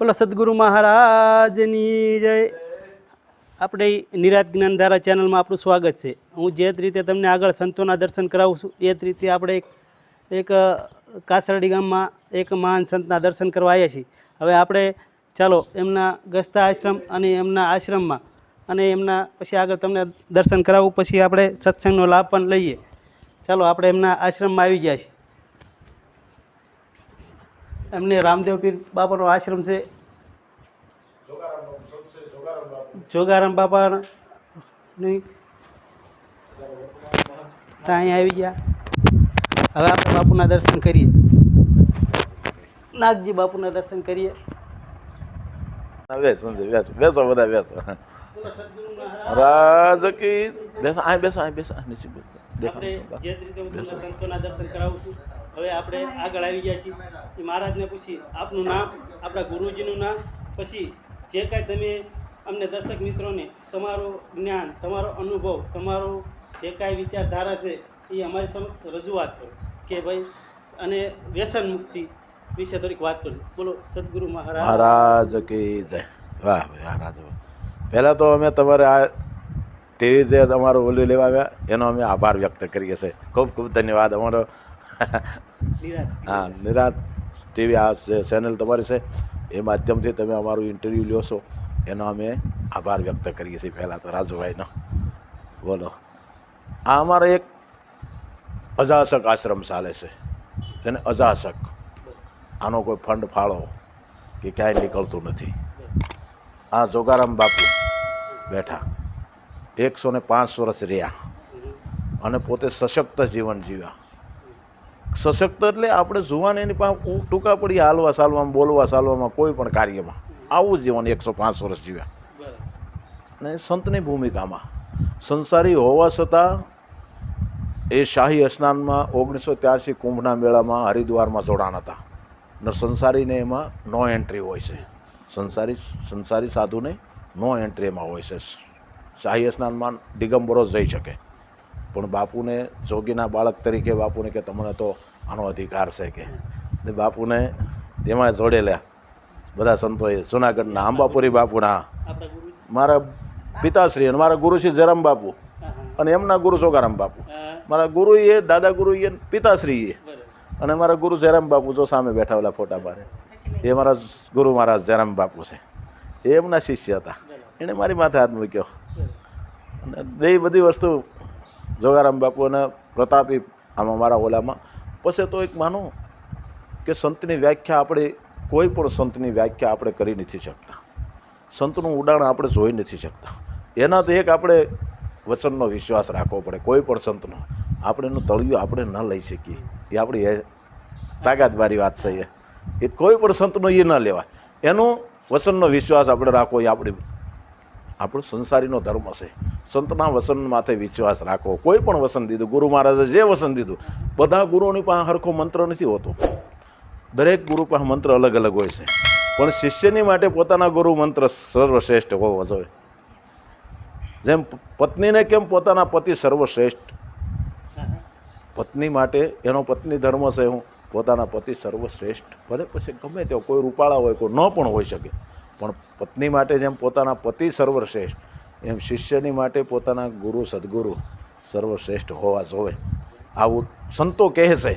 બોલો, સદગુરુ મહારાજની જય. આપણે નિરાત જ્ઞાનધારા ચેનલમાં આપણું સ્વાગત છે. હું જે રીતે તમને આગળ સંતોના દર્શન કરાવું છું, એ જ રીતે આપણે એક એક કાસરડી ગામમાં એક મહાન સંતના દર્શન કરવા આવ્યા છીએ. હવે આપણે, ચાલો, એમના ગસ્તા આશ્રમ અને એમના આશ્રમમાં અને એમના પછી આગળ તમને દર્શન કરાવું, પછી આપણે સત્સંગનો લાભ પણ લઈએ. ચાલો, આપણે એમના આશ્રમમાં આવી ગયા છીએ. એમને રામદેવ પીર બાપાનો આશ્રમ છે જોગારામ બાપાની ત્યાં અહીંયા આવી ગયા હવે આપણે બાપુના દર્શન કરીએ। નાગજી બાપુના દર્શન કરીએ। બેસો બેસો બેસો બધા બેસો. રાજ કી બેસો આ બેસો આ બેસો આ નીચે બેસો. આપણે જે જ રીતે હું તમને સંતોના દર્શન કરાવું છું. હવે આપણે આગળ આવી ગયા છીએ. એ મહારાજને પૂછી આપનું નામ આપણા ગુરુજીનું નામ પછી જે કાંઈ તમે અમને દર્શક મિત્રોને તમારું જ્ઞાન તમારો અનુભવ તમારો જે કાંઈ વિચારધારા છે એ અમારી સમક્ષ રજૂઆત કરો. કે ભાઈ અને વ્યસન મુક્તિ વિશે થોડીક વાત કરું. બોલો સદગુરુ મહારાજ. મહારાજ કી જય. વાહ મહારાજ. પહેલાં તો અમે તમારે આ ટીવી જે તમારું ઓલું લેવા આવ્યા એનો અમે આભાર વ્યક્ત કરીએ છીએ. ખૂબ ખૂબ ધન્યવાદ. અમારો હા, નિરાત ટીવી, આ ચેનલ તમારી છે, એ માધ્યમથી તમે અમારું ઇન્ટરવ્યૂ લ્યો છો. એનો અમે આભાર વ્યક્ત કરીએ છીએ પહેલાં તો રાજુભાઈનો. બોલો. આ અમારો એક અજાશક આશ્રમ ચાલે છે. જેને અજાશક આનો કોઈ ફંડ ફાળો કે ક્યાંય નીકળતું નથી. આ જોગારામ બાપુ બેઠા. એકસો ને પાંચ વર્ષ રહ્યા. અને પોતે સશક્ત જીવન જીવ્યા. સશક્ત એટલે આપણે જુવાન એની પાસે ટૂંકા પડી હાલવા ચાલવામાં બોલવા ચાલવામાં કોઈ પણ કાર્યમાં. આવું જીવન એકસો પાંચ વર્ષ જીવ્યા. અને સંતની ભૂમિકામાં. સંસારી હોવા છતાં એ શાહી સ્નાનમાં ઓગણીસો ત્યાસી કુંભના મેળામાં હરિદ્વારમાં જોડાણ હતા. ને સંસારીને એમાં નો એન્ટ્રી હોય છે. સંસારી સંસારી સાધુને નો એન્ટ્રી એમાં હોય છે. શાહી સ્નાનમાં દિગંબરો જઈ શકે. પણ બાપુને જોગીના બાળક તરીકે બાપુને કે તમને તો આનો અધિકાર છે કે? બાપુને એમાં જોડેલા બધા સંતોએ જુનાગઢના અંબાપુરી બાપુના. મારા પિતાશ્રી અને મારા ગુરુ શ્રી જરામ બાપુ અને એમના ગુરુ સોગારામ બાપુ. મારા ગુરુ એ દાદા ગુરુ એ પિતાશ્રી એ અને મારા ગુરુ જયરામ બાપુ જો સામે બેઠા ઓલા ફોટા પાડે. એ મારા ગુરુ મહારાજ જયરામ બાપુ છે. એ એમના શિષ્ય હતા. એણે મારી માથે હાથ મૂક્યો. અને બે બધી વસ્તુ જોગારામ બાપુ અને પ્રતાપી આમાં મારા ઓલામાં. પછી તો એક માનો કે સંતની વ્યાખ્યા આપણે કોઈ પણ સંતની વ્યાખ્યા આપણે કરી નથી શકતા. સંતનું ઉડાણ આપણે જોઈ નથી શકતા. એના તો એક આપણે વચનનો વિશ્વાસ રાખવો પડે, કોઈ પણ સંતનો. આપણે એનું તળિયું આપણે ન લઈ શકીએ. એ આપણી એ તાકાતવાળી વાત છે એ. એ કોઈ પણ સંતનો એ ન લેવાય. એનું વચનનો વિશ્વાસ આપણે રાખવો એ આપણી આપણો સંસારીનો ધર્મ છે. સંતના વસન માથે વિશ્વાસ રાખો. કોઈ પણ વસન દીધું, ગુરુ મહારાજે જે વસન દીધું, બધા ગુરુઓની પાસે હરખો મંત્ર નથી હોતો. દરેક ગુરુ પાસે મંત્ર અલગ અલગ હોય છે. પણ શિષ્યની માટે પોતાના ગુરુ મંત્ર સર્વશ્રેષ્ઠ હોવો જોઈએ. જેમ પત્નીને કેમ પોતાના પતિ સર્વશ્રેષ્ઠ? પત્ની માટે એનો પત્ની ધર્મ છે હું, પોતાના પતિ સર્વશ્રેષ્ઠ. ભલે પછી ગમે તેવો કોઈ રૂપાળા હોય, કોઈ ન પણ હોઈ શકે. પણ પત્ની માટે જેમ પોતાના પતિ સર્વશ્રેષ્ઠ એમ શિષ્યની માટે પોતાના ગુરુ, સદગુરુ સર્વશ્રેષ્ઠ હોવા જોવે. આવું સંતો કહે છે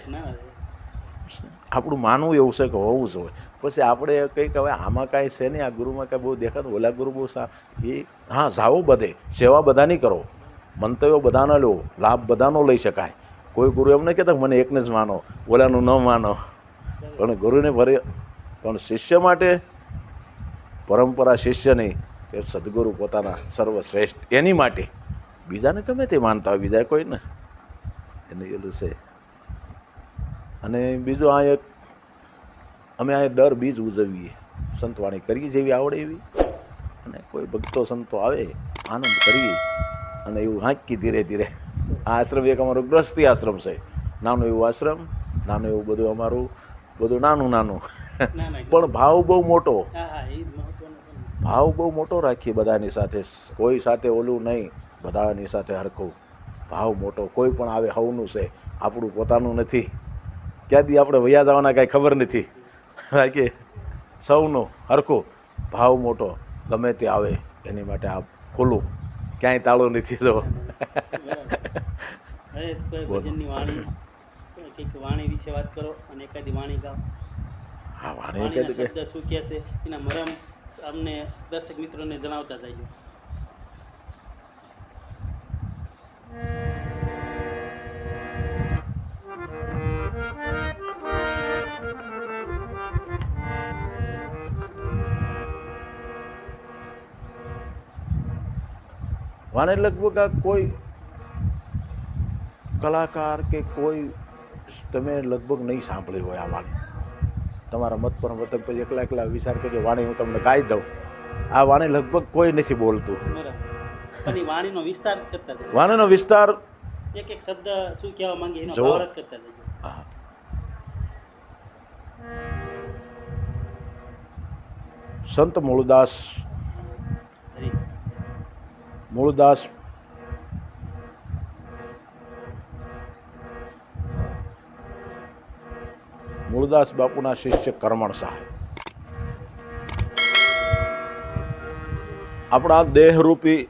આપણું માનવું એવું છે કે હોવું જોઈએ પછી આપણે કંઈક હવે આમાં કાંઈ છે નહીં, આ ગુરુમાં કાંઈ બહુ દેખાતું ઓલા ગુરુ બહુ સા એ હા, જાઓ બધે, સેવા બધાની કરો. મંતવ્યો બધાનો લો, લાભ બધાનો લઈ શકાય. કોઈ ગુરુ એમ નહીં કહેતા મને એકને જ માનો, ઓલાનું ન માનો. પણ ગુરુને ભરે પણ શિષ્ય માટે પરંપરા શિષ્યની કે સદગુરુ પોતાના સર્વશ્રેષ્ઠ. એની માટે બીજાને ગમે તે માનતા હોય બીજા કોઈ ને. એને એલું છે. અને બીજું આ એક અમે આ દર બીજ ઉજવીએ. સંતવાણી કરીએ જેવી આવડે એવી. અને કોઈ ભક્તો સંતો આવે આનંદ કરીએ. અને એવું હાંકી ધીરે ધીરે. આ આશ્રમ એક અમારો ગ્રસ્તી આશ્રમ છે. નાનું એવું આશ્રમ નાનું એવું બધું અમારું બધું નાનું નાનું. પણ ભાવ બહુ મોટો હા હા એ જ મહત્વનું છે ને. ભાવ બહુ મોટો રાખીએ બધાની સાથે કોઈ સાથે ઓલું નહીં બધાની સાથે હરખું. ભાવ મોટો કોઈ પણ આવે હવનું છે આપણું પોતાનું નથી. ક્યાંથી આપણે વયા જવાના કાંઈ ખબર નથી. કે સૌનો હરખો ભાવ મોટો ગમે તે આવે એની માટે આ ખુલ્લું ક્યાંય તાળો નથી તો. વાણી વિશે વાત કરો અને એકાદી વાણી ગાઓ. હા વાણી શું કહે છે? એના મરમ અમને દર્શક મિત્રોને જણાવતા જજો વાણે લગભગ આ કોઈ કલાકાર કે કોઈ તમે લગભગ નહીં સાંભળી હોય આ વાણી. તમારા મત પર મતલબ પછી એકલા એકલા વિચાર કરજો. વાણી હું તમને ગાઈ દઉં. આ વાણી લગભગ કોઈ નથી બોલતું. વાણીનો વિસ્તાર કરતા વાણીનો વિસ્તાર એક એક શબ્દ શું કહેવા માંગે એનો. ભાવાર્થ કરતા હા. સંત મૂળદાસ મૂળદાસ મૂળદાસ બાપુના શિષ્ય કરમણ સાહેબ. આપણા દેહરૂપી,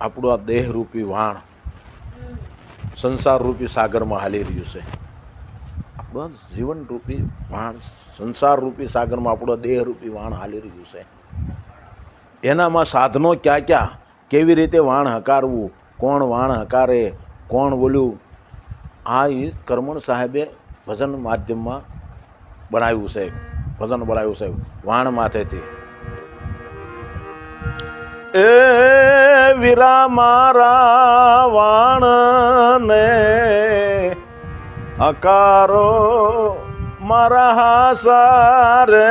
આપણું આ દેહરૂપી વાણ સંસારરૂપી સાગરમાં હાલી રહ્યું છે. આપણું જીવનરૂપી વાણ સંસારરૂપી સાગરમાં આપણું દેહરૂપી વાણ હાલી રહ્યું છે. એનામાં સાધનો ક્યાં ક્યાં? કેવી રીતે વાણ હકારવું? કોણ વાણ હકારે? કોણ બોલ્યું? આ કરમણ સાહેબે ભજન માધ્યમમાં બનાવ્યું છે. ભજન બનાવ્યું છે. વાણ માથેથી. એ વીરા મારા વાણને અકારો મારા હાસારે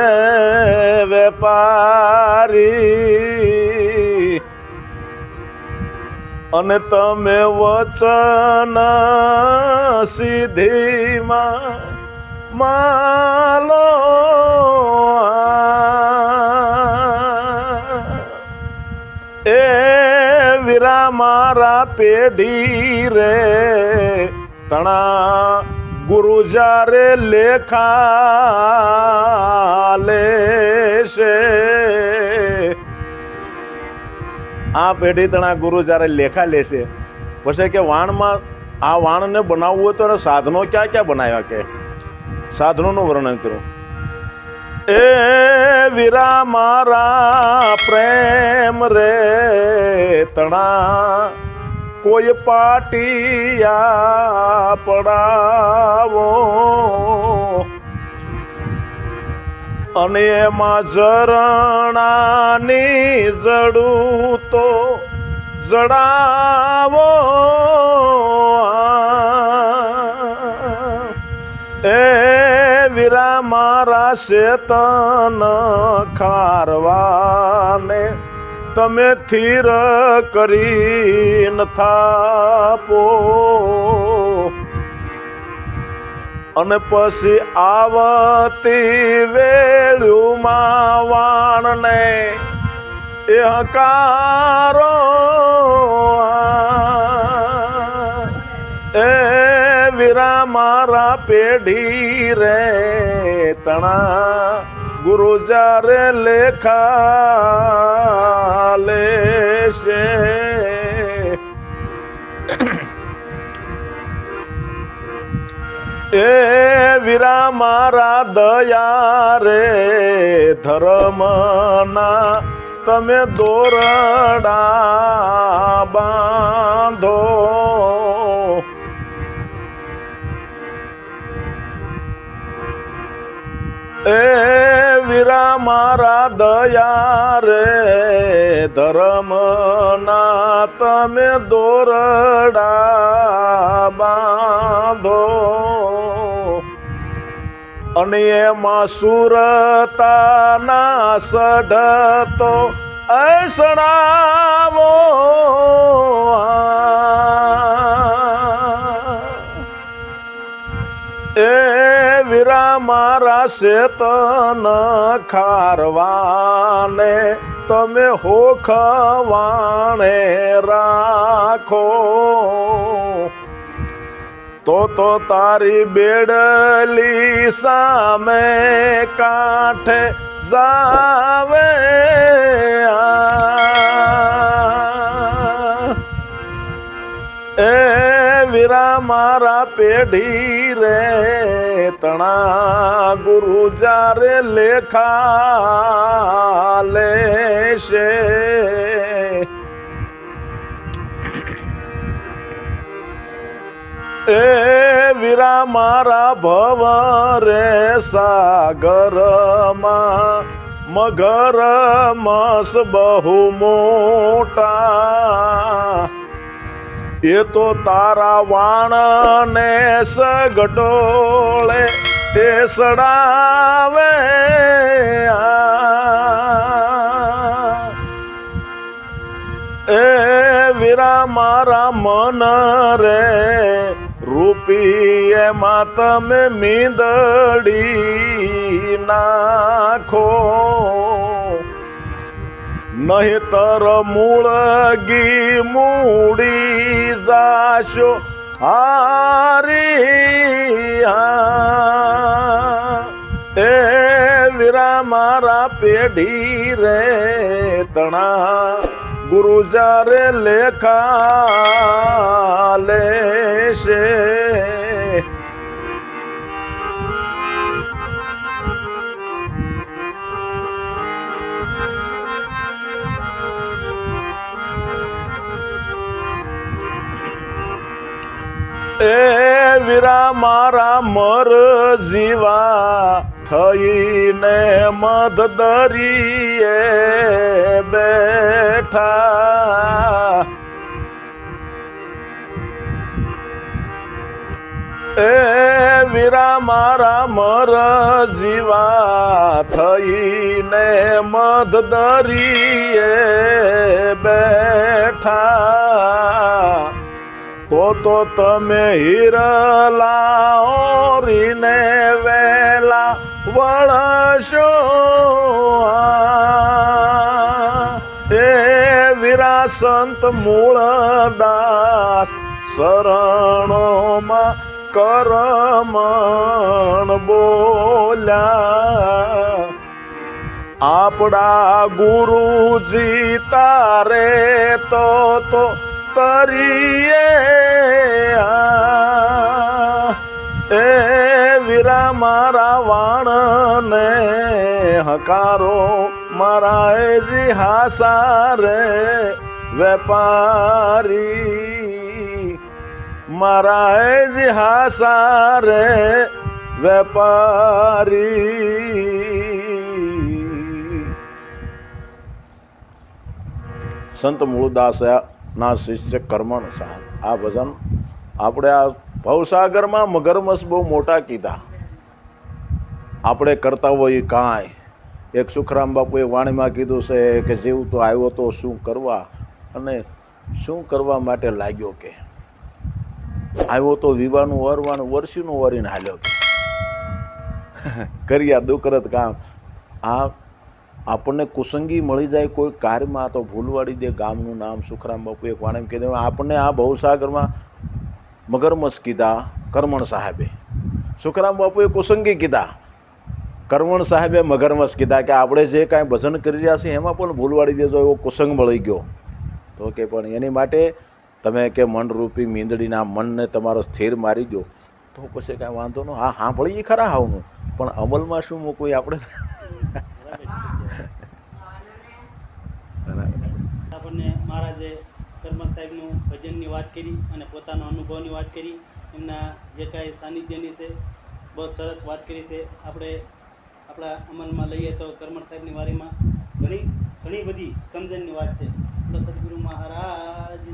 વેપારી અને તમે વચન સિદ્ધિમાં માલો એ વીરા મારા પેઢી રે તણા ગુરુજારે લેખા લેશે. આ પેઢી તણા ગુરુ જ્યારે લેખા લેશે, પછી કે વાણમાં આ વાણને બનાવવું હોય તો સાધનો ક્યાં ક્યાં બનાવ્યા કે? સાધનોનું વર્ણન કરું. એ વીરા મારા પ્રેમ રે તણા, કોઈ પાટિયા પડાવો. અને એમાં ઝરણાની જડું તો જડાવો. એ વીરા મારા શેતન ખારવાને તમે થીર કરીને થાપો. અને પછી આવતી વેળુમાં વાણને એ હકારો એ વીરા મારા પેઢી રે તણા. ગુરુ જ્યારે લેખા લેશે. એ વીરા મારા દયા રે ધર્મના. તમે દોરડા બાંધો. એ વીરા મારા દયા રે ધર્મના તમે દોરડા બાંધો. અને એમાં સુરતાના સઢતો અસણાવો એ વીરા મારા શેતન ખારવાને તમે હોખવાણે રાખો. તો તો તારી બેડલી સામે કાંઠે જાવે. એ વીરા મારા પેઢી રે તણા ગુરુ જારે લેખા લેશે એ વીરા મારા ભવ રે સાગરમાં, મગર મસ બહુ મોટા એ તો તારા વાણ ને સગડોળે એ સડાવે. એ વીરા મારા મન રે રૂપી એમાં તમે મીંદડી નાખો. નહીતર મૂળગી મૂડી જાશો. હારી એ વીરા મારા પેઢી રે તણા. ગુરુ જારે લેખા લેશે. એ વીરા મારા મર જીવા થઈને મધ દરિયે બેઠા. એ વીરા મારા મર જીવા થઈને મધ દરિયે બેઠા. તો તો તમે હિરલા ઓરીને વેલા વળશો એ વિરાસંત મૂળ દાસ શરણોમાં કરમણ બોલ્યા. આપણા ગુરુજી તારે તો તો તરીએ એ વીરા મારા વાણને હકારો, મારા એજી રે વેપારી. મારા એજી રે વેપારી. સંત મૂળદાસ ના શિષ્ય કર્મણ સાહેબ, આ ભજન આપણે આ ભવસાગરમાં મગરમસ બહુ મોટા કીધા. આપણે કરતા હોય કાંઈ. એક સુખરામ બાપુએ વાણીમાં કીધું છે કે જીવ તો આવ્યો તો શું કરવા અને શું કરવા માટે લાગ્યો કે? આવ્યો તો વિવાનું વરવાનું વર્ષીનું વરીને હાલ્યો કે. કર્યા દુકરત કામ. આ આપણને કુસંગી મળી જાય કોઈ કાર્યમાં તો ભૂલવાડી દે ગામનું નામ. સુખરામ બાપુ એક કીધું, આપણને આ ભવસાગરમાં મગરમસ કીધા કરમણ સાહેબે. સુખરામ બાપુએ કુસંગી કીધા. કરમણ સાહેબે મગરમસ કીધા કે આપણે જે કાંઈ ભજન કરી રહ્યા છીએ, એમાં પણ ભૂલવાડી દેજો, એવો કુસંગ મળી ગયો. તો કે પણ એની માટે તમે કે મનરૂપી મીંદડીના મનને તમારો સ્થિર મારી દો. તો પછી કાંઈ વાંધો ન, હા, સાંભળીએ ખરા હાવનું, પણ અમલમાં શું મૂકવું આપણે? આપણને મહારાજે કરમલ સાહેબનું ભજનની વાત કરી અને પોતાના અનુભવની વાત કરી. એમના જે કાંઈ સાનિધ્યની છે, બહુ સરસ વાત કરી છે. આપણે આપણા અમલમાં લઈએ તો કરમણ સાહેબની વારીમાં ઘણી ઘણી બધી સમજણની વાત છે. તો સદગુરુ મહારાજ.